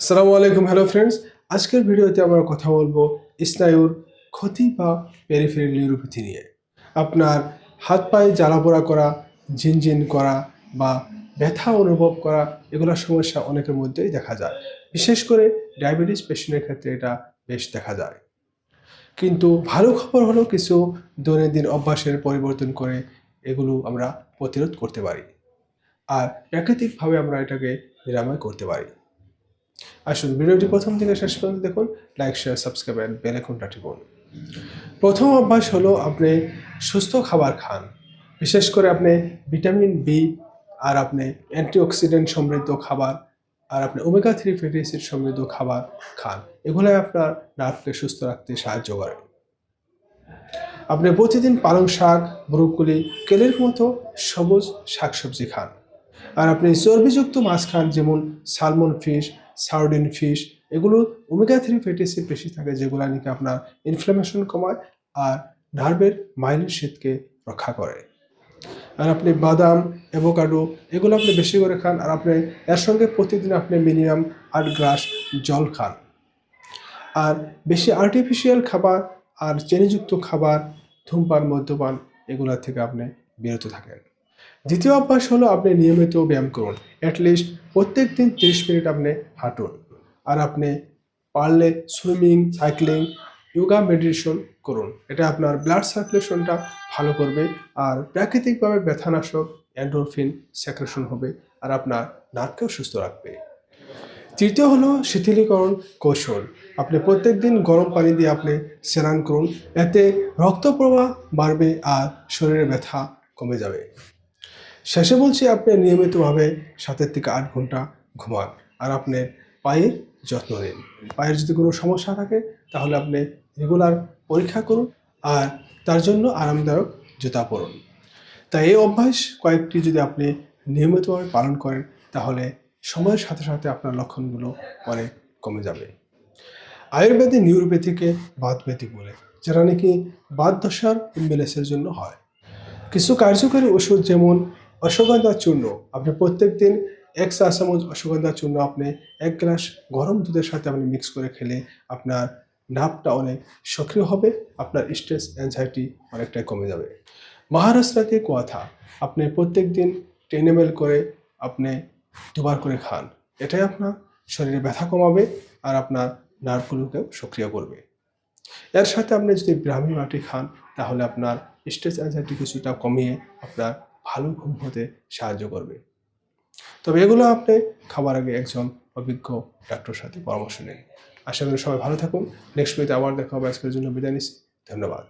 আসসালামু আলাইকুম hello friends আজকের ভিডিওতে আমরা কথা বলব স্নায়ুর ক্ষতি বা পেরিফেরাল নিউরোপ্যাথি নিয়ে। আপনার হাত পায়ে জ্বালাপোড়া করা, ঝিনঝিন করা বা ব্যথা অনুভব করা, এগুলোর সমস্যা অনেকের মধ্যেই দেখা যায়। বিশেষ করে ডায়াবেটিস পেশেন্টের ক্ষেত্রে এটা বেশ দেখা যায়। কিন্তু ভালো খবর হলো কিছু দৈনন্দিন অভ্যাসের পরিবর্তন করে এগুলো আমরা প্রতিরোধ করতে পারি। আর প্রাকৃতিকভাবে আমরা এটাকে নিরাময় করতে পারি। আসুন ভিডিওটি প্রথম থেকে শেষ পর্যন্ত দেখুন like share subscribe and bell আইকনটা টিপুন। প্রথম অভ্যাস হলো আপনি সুস্থ খাবার খান। বিশেষ করে আপনি ভিটামিন বি আর আপনি অ্যান্টিঅক্সিডেন্ট সমৃদ্ধ খাবার আর আপনি ওমেগা থ্রি ফ্যাটি অ্যাসিড সমৃদ্ধ খাবার খান। এগুলোই আপনার নার্ভকে সুস্থ রাখতে সাহায্য করে। আপনি প্রতিদিন পালং শাক ব্রুকলি কেলের মতো সবুজ শাকসবজি খান। আর আপনি চর্বিযুক্ত মাছ খান, যেমন সালমন ফিশ সার্ডিন ফিশ এগুলো ওমেগা থ্রি ফ্যাটি অ্যাসিড বেশি থাকে, যেগুলো নাকি আপনার ইনফ্লামেশন কমায় আর নার্ভের মাইনের শীতকে রক্ষা করে। আর আপনি বাদাম অ্যাভোকাডো এগুলো আপনি বেশি করে খান আর আপনি এর সঙ্গে প্রতিদিন আপনি মিনিমাম আট গ্লাস জল খান। আর বেশি আর্টিফিশিয়াল খাবার আর চেনিযুক্ত খাবার, ধূমপান, মদ্যপান, এগুলো থেকে আপনি বিরত থাকেন। দ্বিতীয় অভ্যাস হলো আপনি নিয়মিত ব্যায়াম করুন। অ্যাটলিস্ট প্রত্যেক দিন তিরিশ মিনিট আপনি হাঁটুন। আর আপনি পারলে সুইমিং, সাইক্লিং যোগা মেডিটেশন করুন। এটা আপনার ব্লাড সার্কুলেশনটা ভালো করবে। আর প্রাকৃতিকভাবে ব্যথানাশক অ্যান্ডোরফিন সেক্রেশন হবে। আর আপনার নার্ভকেও সুস্থ রাখবে। তৃতীয় হলো শিথিলীকরণ কৌশল। আপনি প্রত্যেক দিন গরম পানি দিয়ে আপনি স্নান করুন। এতে রক্ত প্রবাহ বাড়বে আর শরীরে ব্যথা কমে যাবে। শেষে বলছি আপনি নিয়মিতভাবে সাতের থেকে আট ঘণ্টা ঘুমান আর আপনি পায়ের যত্ন নিন। পায়ের যদি কোনো সমস্যা থাকে তাহলে আপনি রেগুলার পরীক্ষা করুন আর তার জন্য আরামদায়ক জুতা পরুন। তাই এই অভ্যাস কয়েকটি যদি আপনি নিয়মিতভাবে পালন করেন তাহলে সময়ের সাথে সাথে আপনার লক্ষণগুলো অনেক কমে যাবে। আয়ুর্বেদে নিউরোপ্যাথিকে বাতব্যাধি বলে, যেটা নাকি বাত দশার ইমব্যালেন্সের জন্য হয়। কিছু কার্যকরী ওষুধ যেমন অশ্বগন্ধা চূর্ণ। আপনি প্রত্যেক দিন এক চা চামচ অশ্বগন্ধা চূর্ণ আপনি এক গ্লাস গরম দুধের সাথে আপনি মিক্স করে খেলে আপনার নাভটা অনেক সক্রিয় হবে, আপনার স্ট্রেস অ্যাংজাইটি অনেকটাই কমে যাবে। মহারাষ্ট্রাতে কোয়াথা। আপনি প্রত্যেক দিন টেন এম করে আপনি দুবার করে খান। এটাই আপনার শরীরে ব্যথা কমাবে আর আপনার নার্ভগুলোকেও সক্রিয় করবে। এর সাথে আপনি যদি ব্রাহ্মী মাটি খান, তাহলে আপনার স্ট্রেস অ্যাংজাইটি কিছুটা কমিয়ে আপনার ভালো ঘুম হতে সাহায্য করবে। তবে এগুলো আপনি খাবার আগে একজন অভিজ্ঞ ডাক্তারের সাথে পরামর্শ নিন। আশা করি সবাই ভালো থাকুন। নেক্সট ভিডিওতে আবার দেখা হবে। আজকের জন্য বিদায় নিচ্ছি। ধন্যবাদ।